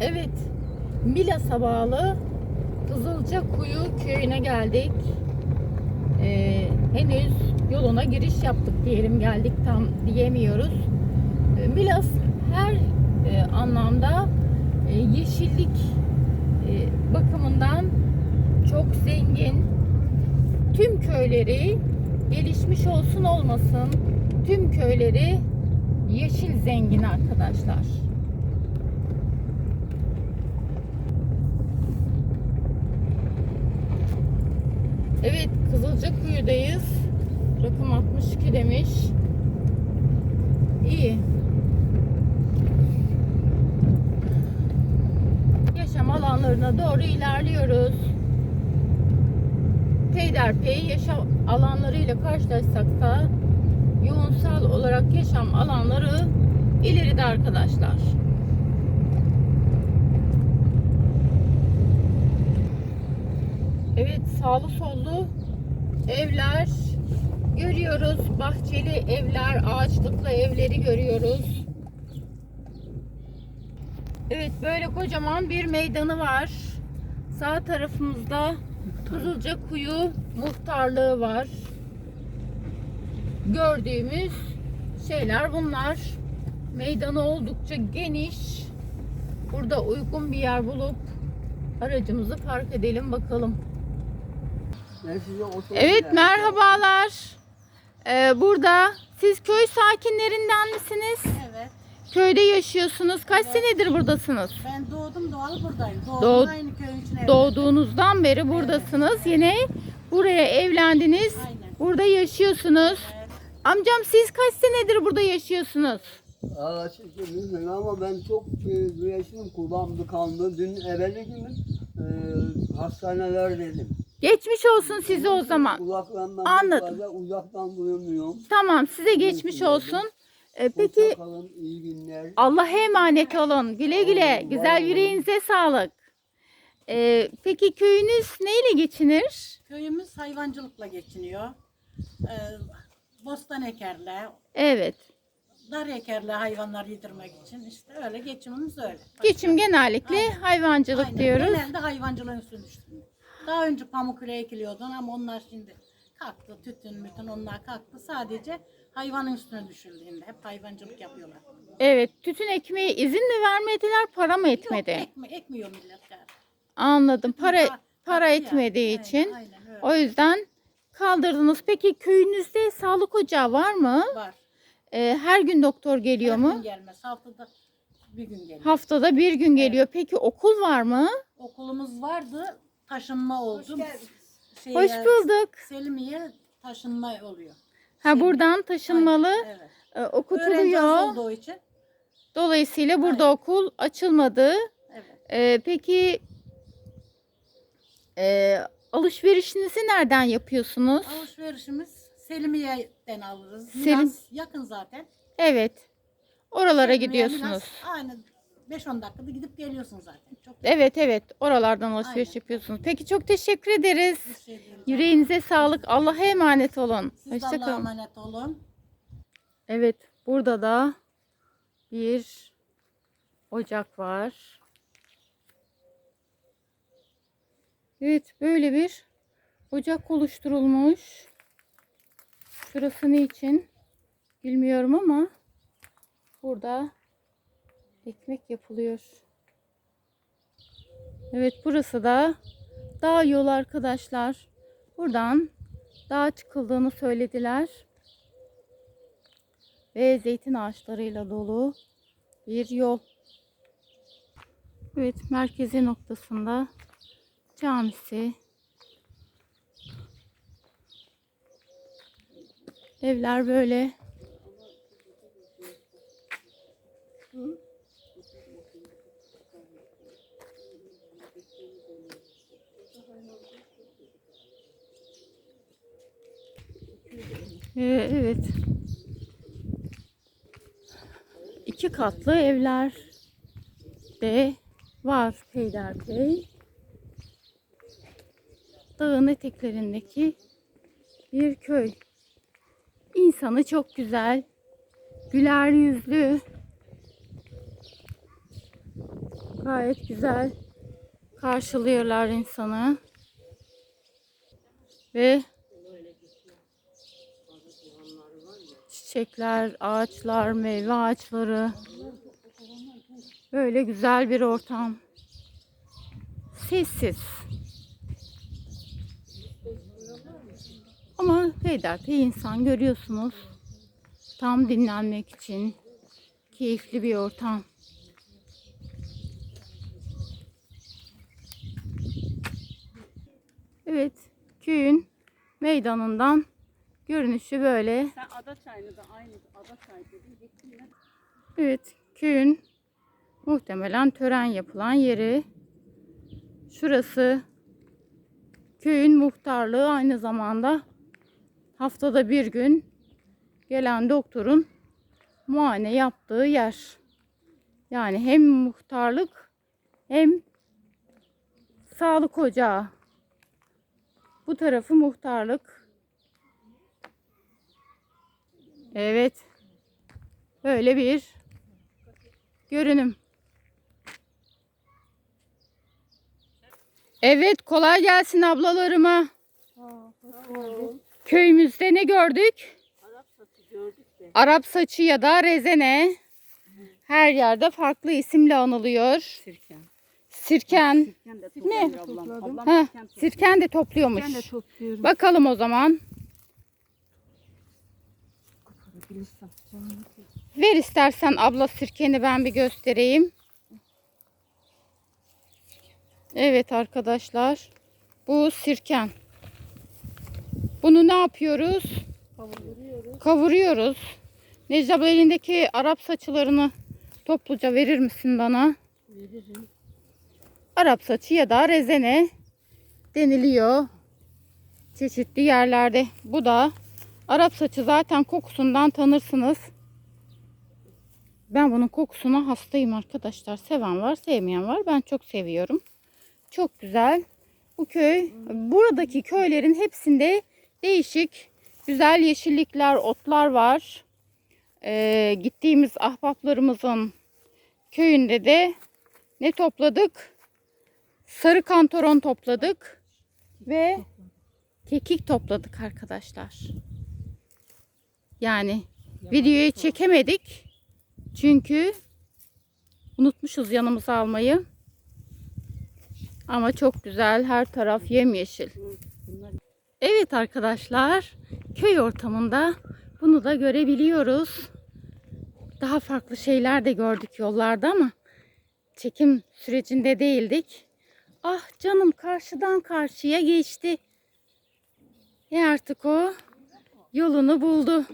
Evet, Milas'a bağlı Kızılca Kuyu köyüne geldik. Ee, henüz yoluna giriş yaptık diyelim geldik tam diyemiyoruz. Ee, Milas her e, anlamda e, yeşillik e, bakımından çok zengin. Tüm köyleri gelişmiş olsun olmasın tüm köyleri yeşil zengin arkadaşlar. Evet Kızılcakuyu'dayız. Rakım 62 demiş. İyi. Yaşam alanlarına doğru ilerliyoruz. Peyderpey yaşam alanlarıyla karşılaşsak da yoğunsal olarak yaşam alanları ileride arkadaşlar. Evet sağlı sollu evler görüyoruz. Bahçeli evler, ağaçlıklı evleri görüyoruz. Evet böyle kocaman bir meydanı var. Sağ tarafımızda Kızılca Kuyu muhtarlığı var. Gördüğümüz şeyler bunlar. Meydanı oldukça geniş. Burada uygun bir yer bulup aracımızı park edelim bakalım. Evet merhabalar. Ee, burada siz köy sakinlerinden misiniz? Evet. Köyde yaşıyorsunuz. Kaç senedir buradasınız? Ben doğdum doğalı buradayım. Doğdum Doğ- aynı köyün içine. Doğduğunuzdan beri buradasınız. Yine buraya evlendiniz. Aynen. Burada yaşıyorsunuz. Evet. Amcam siz kaç senedir burada yaşıyorsunuz? Allah şükür bilmiyorum ama ben çok e, güneşim kulağım tıkandı. Dün evveli gün e, hastaneler dedim. Geçmiş olsun size o zaman. Anladım. fazla uzaktan duyamıyorum. Tamam size geçmiş olsun. Ee, peki Hoşça kalın, iyi günler. Allah'a emanet olun. Güle güle. Olun, Güzel yüreğinize sağlık. Ee, peki köyünüz neyle geçinir? Köyümüz hayvancılıkla geçiniyor. Ee, bostan ekerle, Evet. dar ekerle hayvanlar yedirmek için işte öyle geçimimiz öyle. Başka- Geçim genellikle Aynen. hayvancılık Aynen. diyoruz. Genelde hayvancılığın üstüne. Daha önce pamuk üre ekiliyordun ama onlar şimdi kalktı. Tütün mütün onlar kalktı. Sadece hayvanın üstüne düşüldü şimdi. Hep hayvancılık yapıyorlar. Evet. Tütün ekmeğe izin mi vermediler, para mı etmedi? Yok ekme, ekmiyor milletler. Anladım. Para Pa- para etmediği Aynen, için. Aynen öyle. O yüzden kaldırdınız. Peki köyünüzde sağlık ocağı var mı? Var. Ee, her gün doktor geliyor Her mu? gün gelmez. Haftada bir gün geliyor. Haftada bir gün geliyor. Peki okul var mı? Okulumuz vardı. Taşınma oldu. Şeye, Hoş bulduk. Selimiye taşınma oluyor. Ha Selimiye. buradan taşınmalı Aynen, Evet. e, Öğrenci az okutuluyor. olduğu için. Dolayısıyla burada Aynen. okul açılmadı. Evet. Ee, peki e, alışverişinizi nereden yapıyorsunuz? Alışverişimiz Selimiye'den alırız. Selim- yakın zaten. Evet. Oralara Selimiye, gidiyorsunuz. Milas aynı 5-10 dakikada gidip geliyorsun zaten. Çok Evet evet. Oralardan alışveriş Aynen. yapıyorsunuz. Peki çok teşekkür ederiz. bir şey değil. Yüreğinize sağlık. Allah'a emanet olun. Siz de Allah'a Hoşçakalın. emanet olun. Evet. Burada da bir ocak var. Evet. Böyle bir ocak oluşturulmuş. Şurası ne için bilmiyorum ama burada ekmek yapılıyor. Evet burası da dağ yolu arkadaşlar. Buradan dağa çıkıldığını söylediler. Ve zeytin ağaçlarıyla dolu bir yol. Evet merkezi noktasında camisi. Evler böyle. Ee, evet. İki katlı evler de var peyderpey. Dağın eteklerindeki bir köy. İnsanı çok güzel, güler yüzlü. Gayet güzel karşılıyorlar insanı. Ve çiçekler, ağaçlar, meyve ağaçları. Böyle güzel bir ortam. Sessiz. Ama peyderpey insan görüyorsunuz. Tam dinlenmek için keyifli bir ortam. Evet, köyün meydanından görünüşü böyle. Sen ada çayını da aynı ada çayı dedin. Evet, köyün muhtemelen tören yapılan yeri. Şurası köyün muhtarlığı aynı zamanda haftada bir gün gelen doktorun muayene yaptığı yer. Yani hem muhtarlık hem sağlık ocağı. Bu tarafı muhtarlık. Evet. Böyle bir görünüm. Evet, kolay gelsin ablalarıma. Köyümüzde ne gördük? Arap saçı gördük de. Arap saçı ya da rezene. Her yerde farklı isimle anılıyor. Sirken. Sirken. Sirken de Ne? topluyor ablam. Ablam Heh, sirken de topluyormuş. Sirken de topluyorum. Bakalım o zaman. Ver istersen abla sirkeni ben bir göstereyim. Evet arkadaşlar. Bu sirken. Bunu ne yapıyoruz? Kavuruyoruz. Necla abla elindeki Arap saçılarını topluca verir misin bana? Veririm. Arap saçı ya da rezene deniliyor. Çeşitli yerlerde. Bu da Arap saçı zaten kokusundan tanırsınız. Ben bunun kokusuna hastayım arkadaşlar. Seven var, sevmeyen var. Ben çok seviyorum. Çok güzel. Bu köy, buradaki köylerin hepsinde değişik güzel yeşillikler, otlar var. Ee, gittiğimiz ahbaplarımızın köyünde de ne topladık? Sarı kantaron topladık ve kekik topladık arkadaşlar. Yani videoyu çekemedik. Çünkü unutmuşuz yanımıza almayı. Ama çok güzel. Her taraf yemyeşil. Evet arkadaşlar, köy ortamında bunu da görebiliyoruz. Daha farklı şeyler de gördük yollarda ama çekim sürecinde değildik. Ah canım karşıdan karşıya geçti. E artık o yolunu buldu.